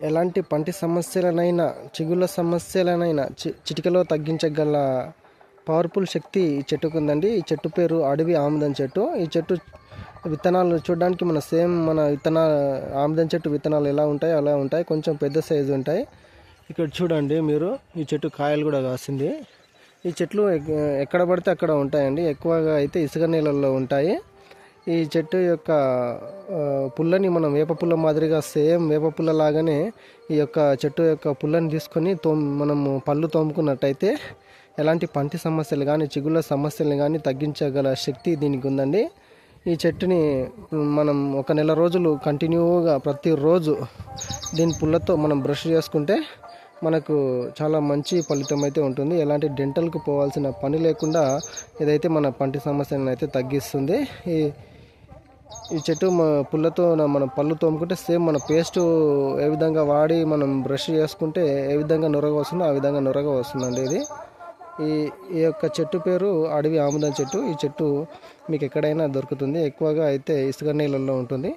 ఎలాంటి పంటి సమస్యలనైనా చిగుళ్ళ సమస్యలనైనా చి చిటికలో తగ్గించగల పవర్ఫుల్ శక్తి ఈ చెట్టుకు ఉందండి ఈ చెట్టు పేరు అడవి ఆముదం చెట్టు. ఈ చెట్టు విత్తనాలు చూడడానికి మన సేమ్ మన విత్తన ఆముదం చెట్టు విత్తనాలు ఎలా ఉంటాయి అలా ఉంటాయి. కొంచెం పెద్ద సైజు ఉంటాయి. ఇక్కడ చూడండి మీరు ఈ చెట్టు కాయలు కూడా కాసింది. ఈ చెట్లు ఎక్కడ పడితే అక్కడ ఉంటాయండి. ఎక్కువగా అయితే ఇసుక నీళ్ళల్లో ఉంటాయి. ఈ చెట్టు యొక్క పుల్లని మనం వేప పుల్ల మాదిరిగా సేమ్ వేప పుల్ల లాగానే ఈ యొక్క చెట్టు యొక్క పుల్లని తీసుకొని తో మనము పళ్ళు తోముకున్నట్టయితే ఎలాంటి పంటి సమస్యలు కానీ చిగుళ్ళ సమస్యలు కానీ తగ్గించగల శక్తి దీనికి ఉందండి. ఈ చెట్టుని మనం ఒక నెల రోజులు కంటిన్యూగా ప్రతిరోజు దీని పుల్లతో మనం బ్రష్ చేసుకుంటే మనకు చాలా మంచి ఫలితం అయితే ఉంటుంది. ఎలాంటి డెంటల్కి పోవాల్సిన పని లేకుండా ఇదైతే మన పంటి సమస్యలను అయితే తగ్గిస్తుంది. ఈ ఈ చెట్టు పుల్లతో మనం పళ్ళు తోముకుంటే సేమ్ మన పేస్ట్ ఏ విధంగా వాడి మనం బ్రష్ చేసుకుంటే ఏ విధంగా నొరగ వస్తుందో ఆ విధంగా నొరగ వస్తుందండి ఇది. ఈ ఈ యొక్క చెట్టు పేరు అడవి ఆముదం చెట్టు. ఈ చెట్టు మీకు ఎక్కడైనా దొరుకుతుంది. ఎక్కువగా అయితే ఇసుక నీళ్ళల్లో ఉంటుంది.